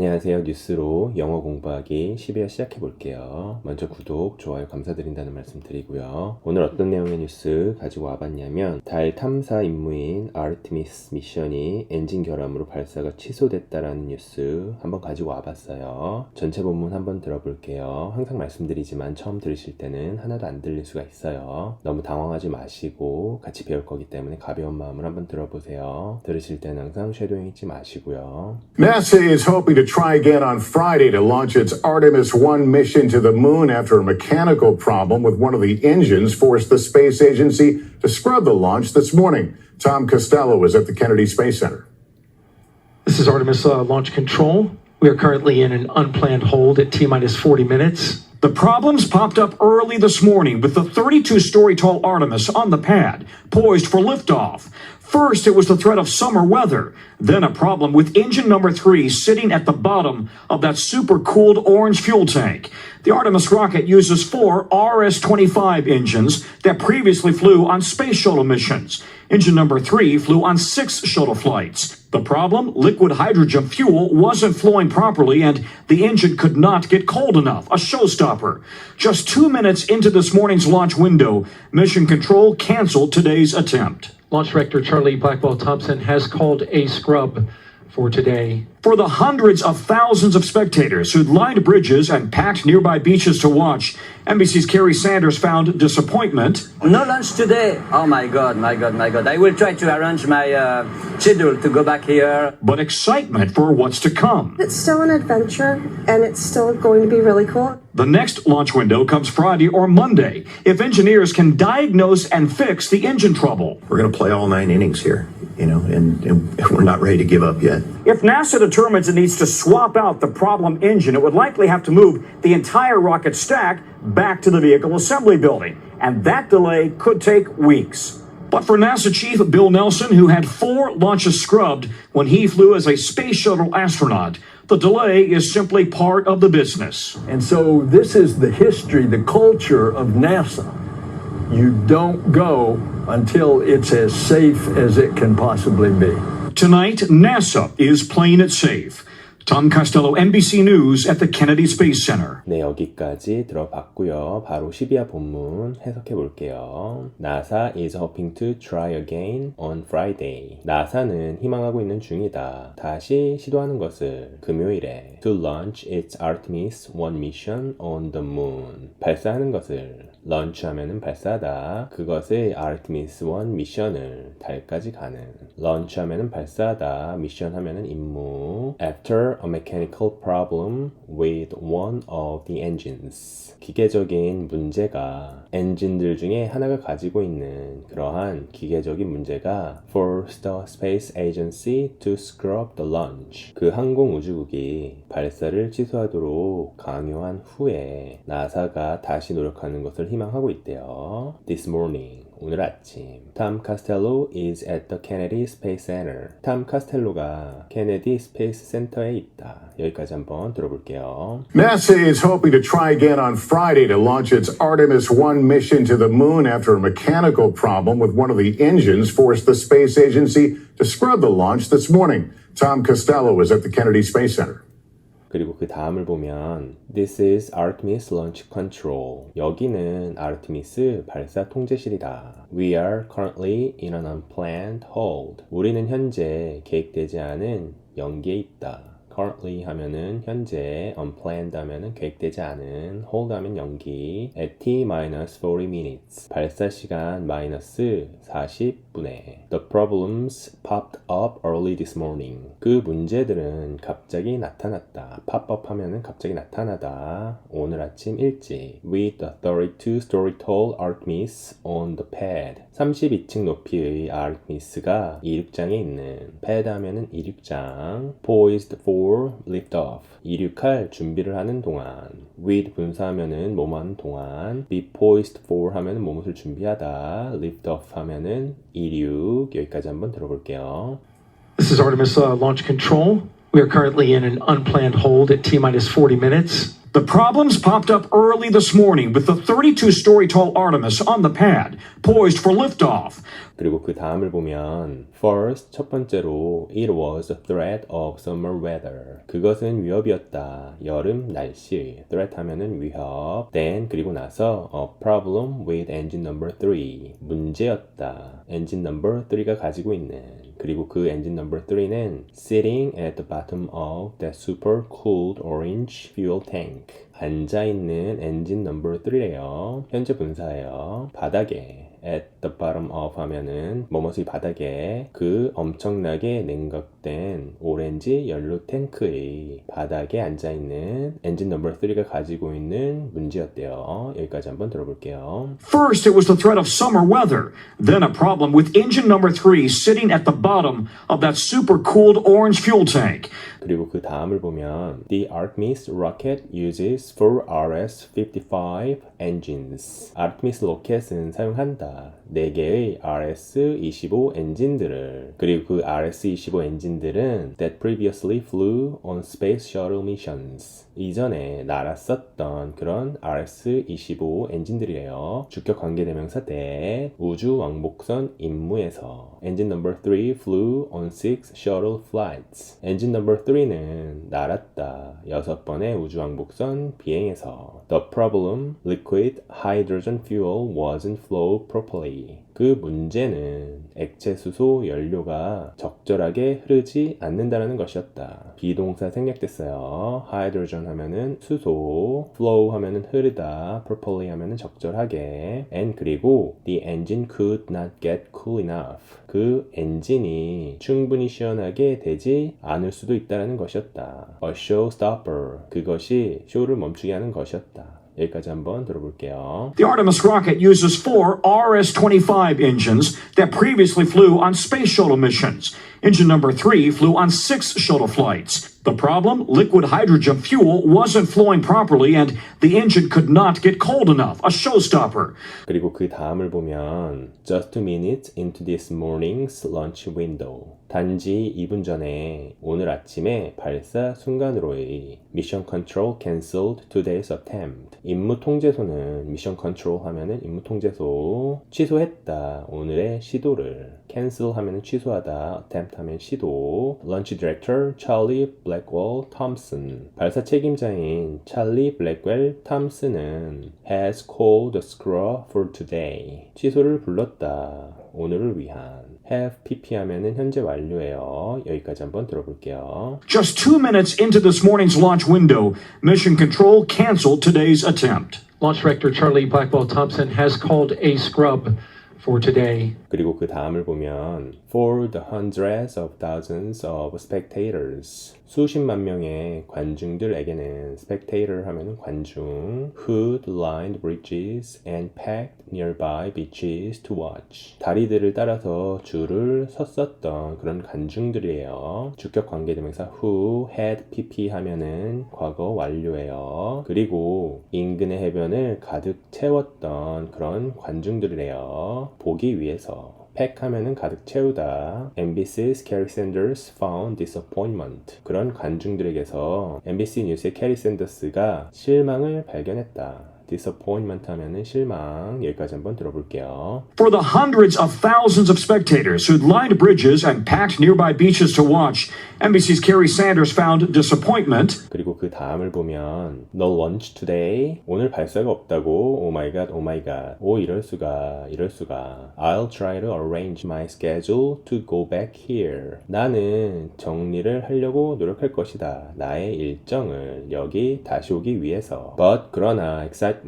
안녕하세요. 뉴스로 영어 공부하기 12회 시작해 볼게요. 먼저 구독, 좋아요 감사드린다는 말씀 드리고요. 오늘 어떤 내용의 뉴스 가지고 와봤냐면 달 탐사 임무인 아르테미스 미션이 엔진 결함으로 발사가 취소됐다라는 뉴스 한번 가지고 와봤어요. 전체 본문 한번 들어볼게요. 항상 말씀드리지만 처음 들으실 때는 하나도 안 들릴 수가 있어요. 너무 당황하지 마시고 같이 배울 거기 때문에 가벼운 마음을 한번 들어보세요. 들으실 때는 항상 쉐도잉 잊지 마시고요. NASA is try again on Friday to launch its Artemis 1 mission to the moon after a mechanical problem with one of the engines forced the space agency to scrub the launch this morning. Tom Costello is at the Kennedy Space Center. This is Artemis uh, Launch Control. We are currently in an unplanned hold at T minus 40 minutes. The problems popped up early this morning with the 32 story tall Artemis on the pad, poised for liftoff. First, it was the threat of summer weather, then a problem with engine number three sitting at the bottom of that super cooled orange fuel tank. The Artemis rocket uses four RS 25 engines that previously flew on space shuttle missions. Engine number three flew on six shuttle flights. The problem? Liquid hydrogen fuel wasn't flowing properly and the engine could not get cold enough, a showstopper. Just two minutes into this morning's launch window, Mission Control canceled today's attempt. Launch Director Charlie Blackwell Thompson has called a scrub for today. For the hundreds of thousands of spectators who'd lined bridges and packed nearby beaches to watch, NBC's Kerry Sanders found disappointment No lunch today. Oh my god, my god, my god. I will try to arrange my uh, schedule to go back here. but excitement for what's to come. It's still an adventure and it's still going to be really cool. The next launch window comes Friday or Monday if engineers can diagnose and fix the engine trouble. we're going to play all nine innings here, you know, and, and we're not ready to give up yet. If NASA determines it needs to swap out the problem engine, it would likely have to move the entire rocket stack back to the vehicle assembly building, and that delay could take weeks. But for NASA Chief Bill Nelson, who had four launches scrubbed when he flew as a space shuttle astronaut, the delay is simply part of the business. And so this is the history, the culture of NASA. You don't go until it's as safe as it can possibly be. Tonight, NASA is playing it safe. Tom Costello, NBC News at the Kennedy Space Center. 네, 여기까지 들어봤고요. 바로 12화 본문 해석해 볼게요. NASA is hoping to try again on Friday. 나사는 희망하고 있는 중이다. 다시 시도하는 것을 금요일에 to launch its Artemis 1 mission on the moon. 발사하는 것을 launch 하면은 발사하다. 그것의 Artemis 1 미션을 달까지 가는 launch 하면은 발사하다. 미션 하면은 임무 after a mechanical problem with one of the engines. 기계적인 문제가 엔진들 중에 하나가 가지고 있는 그러한 기계적인 문제가 forced the space agency to scrub the launch. 그 항공 우주국이 발사를 취소하도록 강요한 후에 나사가 다시 노력하는 것을 희망하고 있대요. This morning. 오늘 아침 탐 카스텔로 is at the Kennedy Space Center. 탐 카스텔로가 케네디 스페이스 센터에 있다. 여기까지 한번 들어볼게요. NASA is hoping to try again on Friday to launch its Artemis 1 mission to the moon after a mechanical problem with one of the engines forced the space agency to scrub the launch this morning. Tom Costello was at the Kennedy Space Center. 그리고 그 다음을 보면 This is Artemis Launch Control. 여기는 아르테미스 발사 통제실이다. We are currently in an unplanned hold. 우리는 현재 계획되지 않은 연기에 있다. Currently 하면은 현재, unplanned 하면은 계획되지 않은, hold 하면 연기, at t-40 minutes. 발사 시간 마이너스 40분에. The problems popped up early this morning. 그 문제들은 갑자기 나타났다. pop up 하면은 갑자기 나타나다. 오늘 아침 일찍. With the 32-story tall Artemis on the pad. 32층 높이의 아르테미스가 이륙장에 있는 pad 하면은 이륙장. poised for liftoff. 이륙할 준비를 하는 동안. with 분사하면은 뭐뭐 하는 동안. be poised for 하면은 뭐뭇을 준비하다. liftoff 하면은 이륙. 여기까지 한번 들어볼게요. This is Artemis uh, Launch Control. We are currently in an unplanned hold at T minus 40 minutes. The problems popped up early this morning with the 32 story tall Artemis on the pad, poised for liftoff. 그리고 그 다음을 보면 first 첫 번째로 it was a threat of summer weather 그것은 위협이었다 여름 날씨 threat 하면은 위협 then 그리고 나서 a problem with engine number 3 문제였다 engine number 3가 가지고 있는 그리고 그 engine number 3는 sitting at the bottom of that super cooled orange fuel tank 앉아 있는 엔진 넘버 3래요. 현재 분사예요. 바닥에 at the bottom of 하면은 뭐뭐이 바닥에 그 엄청나게 냉각 된 오렌지 연료 탱크의 바닥에 앉아 있는 엔진 넘버 3가 가지고 있는 문제였대요. 여기까지 한번 들어볼게요. First, it was the threat of summer weather. Then, a problem with engine number three sitting at the bottom of that super cooled orange fuel tank. 그리고 그 다음을 보면 The Artemis rocket uses four RS-55 engines. 아르테미스 로켓은 사용한다. 4개의 RS-25 엔진들을 그리고 그 RS-25 엔진들은 that previously flew on space shuttle missions. 이전에 날았었던 그런 RS-25 엔진들이에요. 주격 관계대명사 대 우주 왕복선 임무에서 엔진 넘버 3 flew on 6 shuttle flights. 엔진 넘버 3는 날았다. 6번의 우주 왕복선 비행에서 The problem liquid hydrogen fuel wasn't flow properly. 그 문제는 액체 수소 연료가 적절하게 흐르지 않는다는 것이었다. 비동사 생략됐어요. hydrogen 하면은 수소, flow 하면은 흐르다, properly 하면은 적절하게, and 그리고 the engine could not get cool enough. 그 엔진이 충분히 시원하게 되지 않을 수도 있다는 것이었다. A showstopper. 그것이 쇼를 멈추게 하는 것이었다. 여기까지 한번 들어볼게요. The Artemis rocket uses four RS 25 engines that previously flew on space shuttle missions. Engine number three flew on six shuttle flights. The problem liquid hydrogen fuel wasn't flowing properly, and the engine could not get cold enough, a showstopper. 그리고 그 다음을 보면 just two minutes into this morning's launch window. 단지 2분 전에 오늘 아침에 발사 순간으로의 미션 컨트롤 cancelled today's attempt. 임무 통제소는 미션 컨트롤 하면은 임무 통제소 취소했다. 오늘의 시도를 cancel 하면은 취소하다. attempt 하면 시도. launch director Charlie Blackwell Thompson. 발사 책임자인 찰리 블랙웰 탐슨은 has called the screw for today. 취소를 불렀다. 오늘을 위한. have pp 하면은 현재 완료예요. 여기까지 한번 들어볼게요. Just two minutes into this morning's launch window, Mission Control canceled today's attempt. Launch Director Charlie Blackwell Thompson has called a scrub for today. 그리고 그 다음을 보면 for the hundreds of thousands of spectators 수십만 명의 관중들에게는 spectator 하면은 관중 who lined bridges and packed nearby beaches to watch 다리들을 따라서 줄을 섰었던 그런 관중들이에요 주격 관계대명사 who had pp 하면은 과거 완료예요 그리고 인근의 해변을 가득 채웠던 그런 관중들이래요 보기 위해서 팩 하면은 가득 채우다. MBC's Carrie Sanders found disappointment. 그런 관중들에게서 MBC 뉴스의 캐리 샌더스가 실망을 발견했다. Disappointment 하면은 실망. 여기까지 한번 들어볼게요. For the hundreds of thousands of spectators who'd lined bridges and packed nearby beaches to watch, NBC's Kerry Sanders found disappointment. 그리고 그 다음을 보면 No launch today. 오늘 발사가 없다고. Oh my god, oh my god. 오 이럴 수가, 이럴 수가. I'll try to arrange my schedule to go back here. 나는 정리를 하려고 노력할 것이다. 나의 일정을 여기 다시 오기 위해서. But 그러나 excitement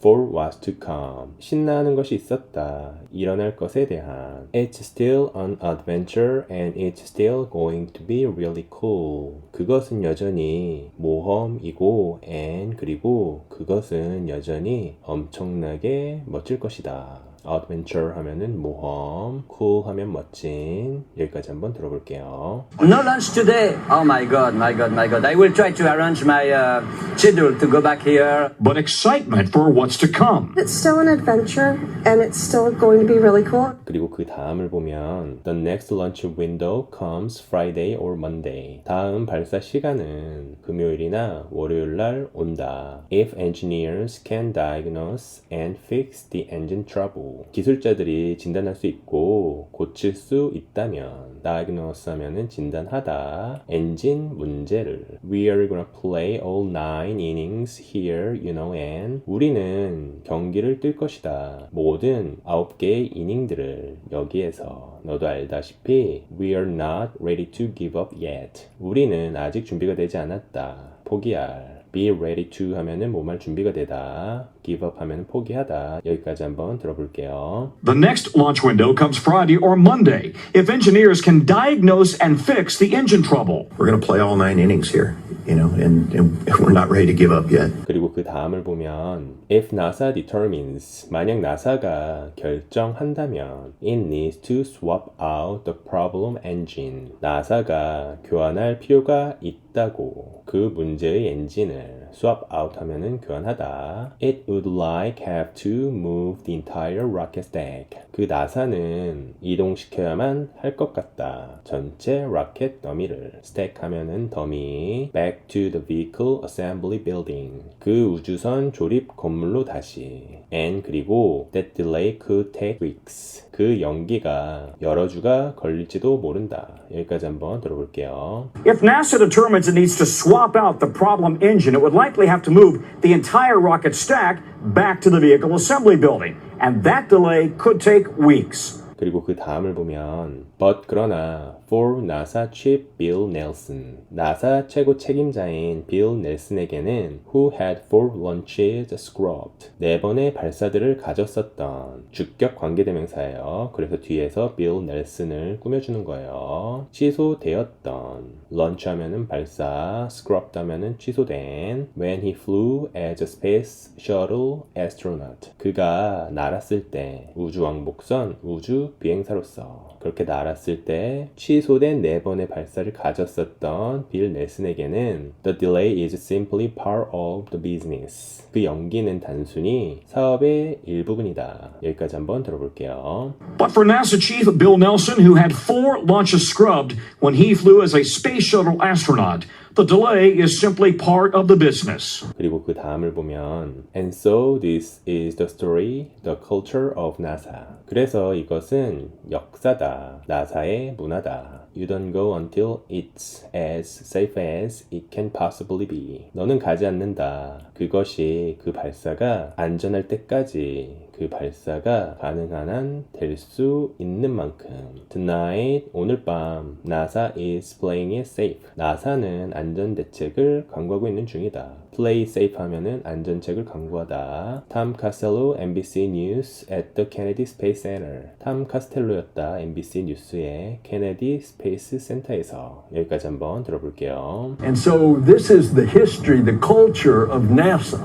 for what's to come. 신나는 것이 있었다. 일어날 것에 대한. It's still an adventure and it's still going to be really cool. 그것은 여전히 모험이고 and 그리고 그것은 여전히 엄청나게 멋질 것이다. Adventure 하면은 모험, cool 하면 멋진. 여기까지 한번 들어볼게요. No lunch today. Oh my god, my god, my god. I will try to arrange my uh, schedule to go back here. But excitement for what's to come. It's still an adventure and it's still going to be really cool. 그리고 그 다음을 보면 The next launch window comes Friday or Monday. 다음 발사 시간은 금요일이나 월요일 날 온다. If engineers can diagnose and fix the engine trouble. 기술자들이 진단할 수 있고 고칠 수 있다면 diagnose 하면은 진단하다. 엔진 문제를 We are gonna play all nine innings here, you know, and 우리는 경기를 뛸 것이다. 모든 아홉 개의 이닝들을 여기에서 너도 알다시피 We are not ready to give up yet. 우리는 아직 준비가 되지 않았다. 포기할. Be ready to 하면은 뭐말 준비가 되다. Give up 하면은 포기하다. 여기까지 한번 들어볼게요. The next launch window comes Friday or Monday if engineers can diagnose and fix the engine trouble. We're going to play all nine innings here, you know, and, and we're not ready to give up yet. 그리고 그 다음을 보면 if NASA determines 만약 나사가 결정한다면 it needs to swap out the problem engine 나사가 교환할 필요가 있다고 그 문제의 엔진을 swap out 하면은 교환하다 it would like have to move the entire rocket stack 그 나사는 이동시켜야만 할 것 같다 전체 로켓 더미를 stack 하면은 더미 back to the vehicle assembly building 그 우주선 조립 건물로 다시 and 그리고 that delay could take weeks 그 연기가 여러 주가 걸릴지도 모른다 여기까지 한번 들어볼게요 If NASA determines it needs to swap out the problem engine, it would likely have to move the entire rocket stack back to the vehicle assembly building. And that delay could take weeks. 그리고 그 다음을 보면 but 그러나 for NASA chief Bill Nelson 나사 최고 책임자인 빌 넬슨에게는 who had four launches scrubbed 네 번의 발사들을 가졌었던 주격 관계대명사예요. 그래서 뒤에서 빌 넬슨을 꾸며주는 거예요. 취소되었던 launch 하면은 발사 scrubbed 하면은 취소된 when he flew as a space shuttle astronaut 그가 날았을 때 우주왕복선 우주 비행사로서 그렇게 날았을 때 취 소된 네 번의 발사를 가졌었던 빌 넬슨에게는 The delay is simply part of the business. 그 연기는 단순히 사업의 일부분이다. 여기까지 한번 들어볼게요. But for NASA Chief Bill Nelson, who had four launches scrubbed when he flew as a space shuttle astronaut, the delay is simply part of the business. 그리고 그 다음을 보면 And so this is the story, the culture of NASA. 그래서 이것은 역사다, 나사의 문화다. You don't go until it's as safe as it can possibly be. 너는 가지 않는다. 그것이 그 발사가 안전할 때까지 그 발사가 가능한 한 될 수 있는 만큼 Tonight, 오늘 밤 NASA is playing it safe. 나사는 안전 대책을 강구하고 있는 중이다. Play safe 하면은 안전책을 강구하다. 탐 카스텔로 NBC News at the Kennedy Space Center. 탐 카스텔로였다. NBC 뉴스의 케네디 스페이스 센터에서 여기까지 한번 들어볼게요. And so this is the history, the culture of NASA.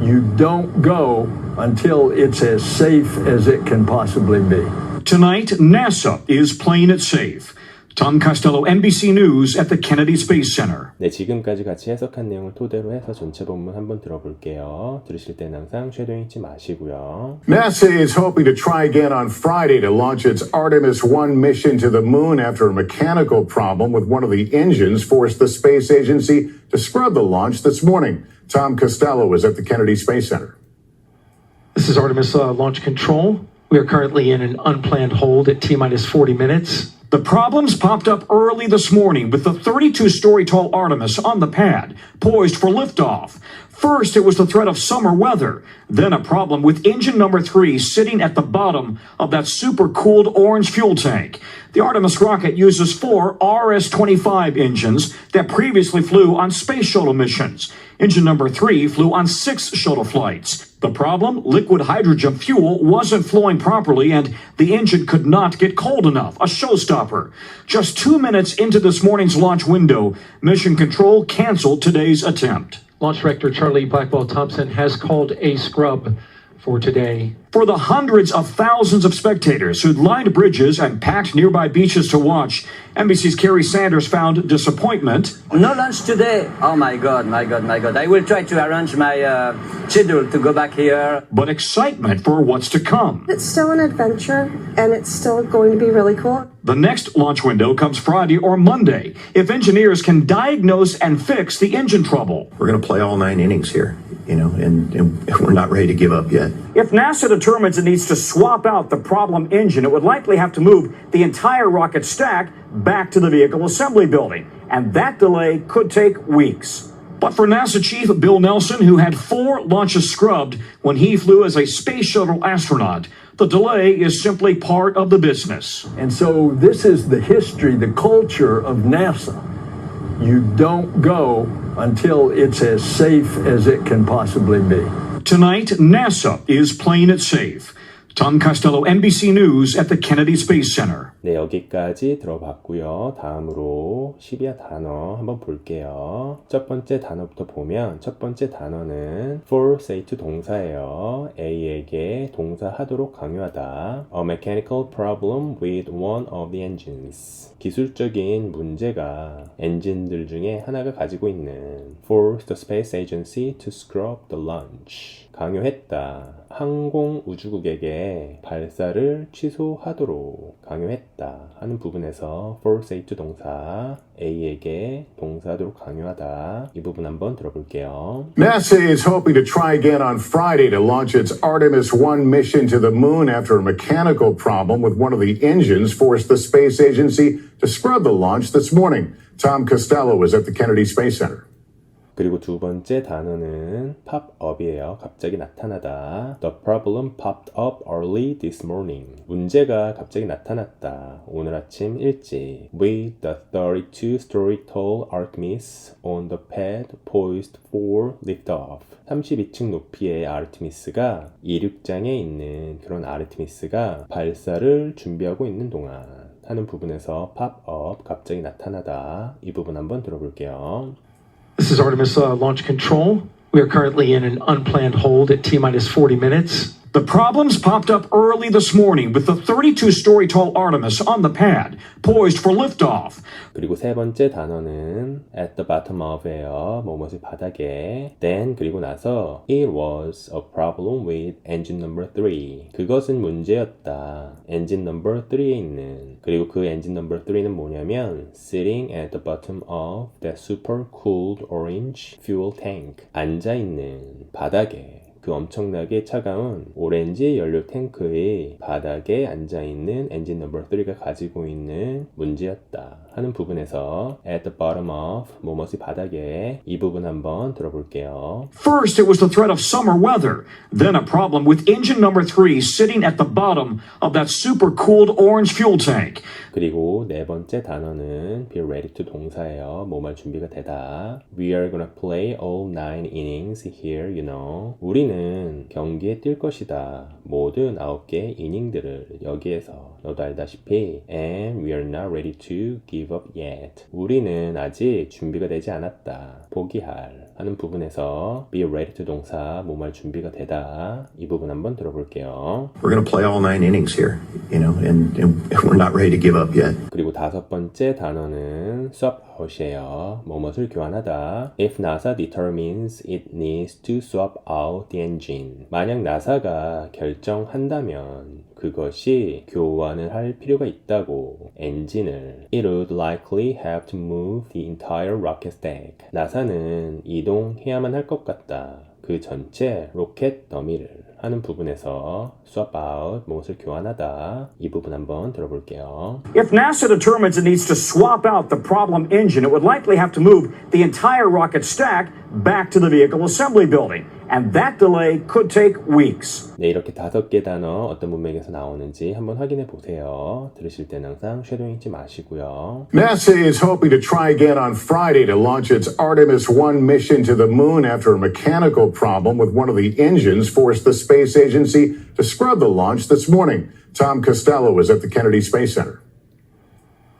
You don't go until it's as safe as it can possibly be. Tonight, NASA is playing it safe. Tom Costello, NBC News at the Kennedy Space Center. 네, 지금까지 같이 해석한 내용을 토대로 해서 전체 본문 한번 들어볼게요. 들으실 때는 항상 쉐도잉 잊지 마시고요. NASA is hoping to try again on Friday to launch its Artemis 1 mission to the moon after a mechanical problem with one of the engines forced the space agency to scrub the launch this morning. Tom Costello is at the Kennedy Space Center. This is Artemis uh, Launch Control. We are currently in an unplanned hold at T minus 40 minutes. The problems popped up early this morning with the 32 story tall Artemis on the pad, poised for liftoff. First, it was the threat of summer weather, then a problem with engine number three sitting at the bottom of that super cooled orange fuel tank. The Artemis rocket uses four RS 25 engines that previously flew on space shuttle missions. Engine number three flew on six shuttle flights. The problem? Liquid hydrogen fuel wasn't flowing properly and the engine could not get cold enough. A showstopper. Just two minutes into this morning's launch window, Mission Control canceled today's attempt. Launch Director Charlie Blackwell Thompson has called a scrub for today. For the hundreds of thousands of spectators who'd lined bridges and packed nearby beaches to watch, NBC's Kerry Sanders found disappointment No lunch today. Oh my god, my god, my god. I will try to arrange my uh, schedule to go back here. but excitement for what's to come. It's still an adventure and it's still going to be really cool. The next launch window comes Friday or Monday if engineers can diagnose and fix the engine trouble. We're going to play all nine innings here, you know, and, and we're not ready to give up yet. If NASA determines it needs to swap out the problem engine, it would likely have to move the entire rocket stack back to the vehicle assembly building, and that delay could take weeks. But for NASA Chief Bill Nelson, who had four launches scrubbed when he flew as a space shuttle astronaut, the delay is simply part of the business. And so this is the history, the culture of NASA. You don't go until it's as safe as it can possibly be. Tonight, NASA is playing it safe. Tom Costello, NBC News at the Kennedy Space Center. 네, 여기까지 들어봤고요. 다음으로 12화 단어 한번 볼게요. 첫 번째 단어부터 보면 첫 번째 단어는 forsake 동사예요. A에게 동사 하도록 강요하다. A mechanical problem with one of the engines. 기술적인 문제가 엔진들 중에 하나가 가지고 있는 force the space agency to scrub the launch. 강요했다. 항공 우주국에게 발사를 취소하도록 강요했다 하는 부분에서 forsake 동사 A에게 동사하도록 강요하다 이 부분 한번 들어볼게요. NASA is hoping to try again on Friday to launch its Artemis 1 mission to the moon after a mechanical problem with one of the engines forced the space agency to scrub the launch this morning. Tom Costello was at the Kennedy Space Center. 그리고 두 번째 단어는 pop up이에요. 갑자기 나타나다. The problem popped up early this morning. 문제가 갑자기 나타났다. 오늘 아침 일찍. With the 32-story tall Artemis on the pad poised for liftoff. 32층 높이의 아르테미스가 이륙장에 있는 그런 아르테미스가 발사를 준비하고 있는 동안 하는 부분에서 pop up 갑자기 나타나다 이 부분 한번 들어볼게요. This is Artemis uh, Launch Control. We are currently in an unplanned hold at T minus 40 minutes. The problems popped up early this morning with the 32 story tall Artemis on the pad, poised for liftoff. 그리고 세 번째 단어는 at the bottom of예요. 뭐뭇이 바닥에. then 그리고 나서 it was a problem with engine number 3. 그것은 문제였다. 엔진 넘버 3에 있는. 그리고 그 엔진 넘버 3는 뭐냐면 sitting at the bottom of that super cooled orange fuel tank. 앉아 있는 바닥에 그 엄청나게 차가운 오렌지 연료 탱크의 바닥에 앉아있는 엔진 넘버 3가 가지고 있는 문제였다 하는 부분에서 at the bottom of 뭐뭇이 바닥에 이 부분 한번 들어볼게요. First, it was the threat of summer weather. Then, a problem with engine number three sitting at the bottom of that super cooled orange fuel tank. 그리고 네 번째 단어는 be ready to 동사예요. 뭐말 준비가 되다. We are gonna play all nine innings here, you know. 우리는 경기에 뛸 것이다. 모든 아홉 개의 이닝들을 여기에서 너도 알다시피 and we are not ready to give up yet. 우리는 아직 준비가 되지 않았다. 포기할 하는 부분에서 be ready to 동사 뭐말 준비가 되다. 이 부분 한번 들어볼게요. We're to play all nine innings here, you know, and, and we're not ready to give up yet. 그리고 다섯 번째 단어는 swap out이에요. 뭐뭇을 교환하다. If NASA determines it needs to swap out the engine. 만약 나사가 결정한다면 그것이 교환을 할 필요가 있다고 엔진을 It would likely have to move the entire rocket stack. 나사는 이동해야만 할 것 같다. 그 전체 로켓 더미를 하는 부분에서 swap out 무엇을 교환하다 이 부분 한번 들어볼게요. If NASA determines it needs to swap out the problem engine, it would likely have to move the entire rocket stack back to the vehicle assembly building, and that delay could take weeks. 네, 이렇게 다섯 개 단어 어떤 문맥에서 나오는지 한번 확인해 보세요. 들으실 때는 항상 쉐도잉 잊지 마시고요. NASA is hoping to try again on Friday to launch its Artemis 1 mission to the moon after a mechanical problem with one of the engines forced the space agency to scrub the launch this morning. Tom Costello was at the Kennedy Space Center.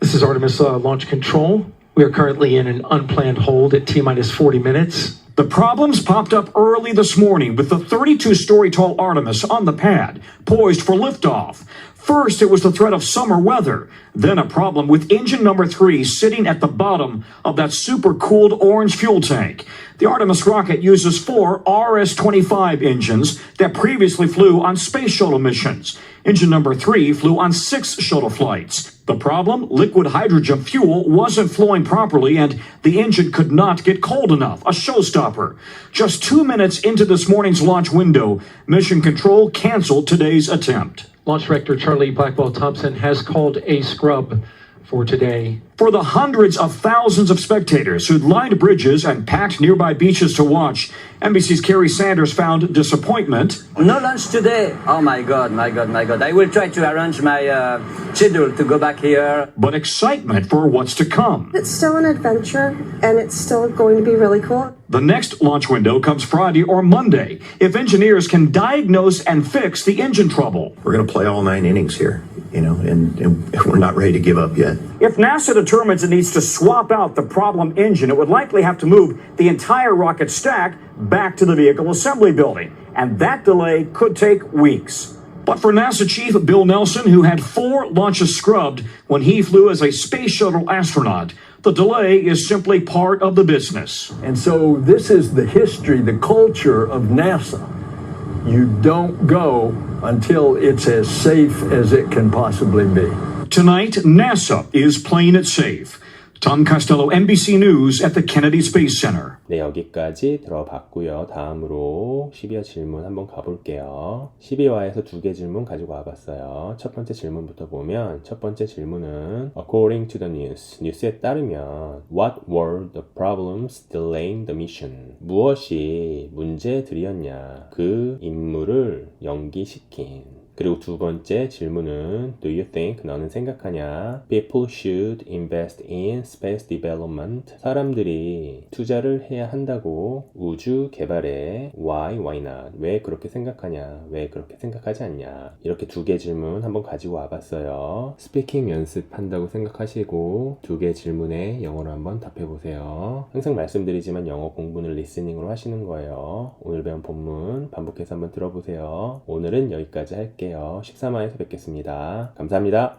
This is Artemis uh, Launch Control. We are currently in an unplanned hold at T minus 40 minutes. The problems popped up early this morning with the 32 story tall Artemis on the pad, poised for liftoff. First, it was the threat of summer weather, then a problem with engine number three sitting at the bottom of that super cooled orange fuel tank. The Artemis rocket uses four RS 25 engines that previously flew on space shuttle missions. Engine number three flew on six shuttle flights. The problem? Liquid hydrogen fuel wasn't flowing properly and the engine could not get cold enough, a showstopper. Just two minutes into this morning's launch window, Mission Control canceled today's attempt. Launch Director Charlie Blackwell Thompson has called a scrub for today. For the hundreds of thousands of spectators who'd lined bridges and packed nearby beaches to watch, NBC's Kerry Sanders found disappointment No lunch today. Oh my god, my god, my god. I will try to arrange my uh, schedule to go back here. but excitement for what's to come. It's still an adventure and it's still going to be really cool. The next launch window comes Friday or Monday if engineers can diagnose and fix the engine trouble. We're going to play all nine innings here, you know, and, and we're not ready to give up yet. If NASA determines it needs to swap out the problem engine, it would likely have to move the entire rocket stack back to the vehicle assembly building, and that delay could take weeks. But for NASA Chief Bill Nelson, who had four launches scrubbed when he flew as a space shuttle astronaut, the delay is simply part of the business. And so this is the history, the culture of NASA. You don't go until it's as safe as it can possibly be. Tonight, NASA is playing it safe. Tom Costello, NBC News at the Kennedy Space Center. 네, 여기까지 들어봤고요. 다음으로 12화 질문 한번 가볼게요. 12화에서 두 개 질문 가지고 와봤어요. 첫 번째 질문부터 보면 첫 번째 질문은 According to the news, 뉴스에 따르면 What were the problems delaying the mission? 무엇이 문제들이었냐? 그 임무를 연기시킨 그리고 두 번째 질문은 Do you think 너는 생각하냐? People should invest in space development. 사람들이 투자를 해야 한다고 우주 개발에 Why, why not? 왜 그렇게 생각하냐? 왜 그렇게 생각하지 않냐? 이렇게 두 개 질문 한번 가지고 와봤어요. 스피킹 연습한다고 생각하시고 두 개 질문에 영어로 한번 답해 보세요. 항상 말씀드리지만 영어 공부는 리스닝으로 하시는 거예요. 오늘 배운 본문 반복해서 한번 들어보세요. 오늘은 여기까지 할게요. 13화에서 뵙겠습니다. 감사합니다.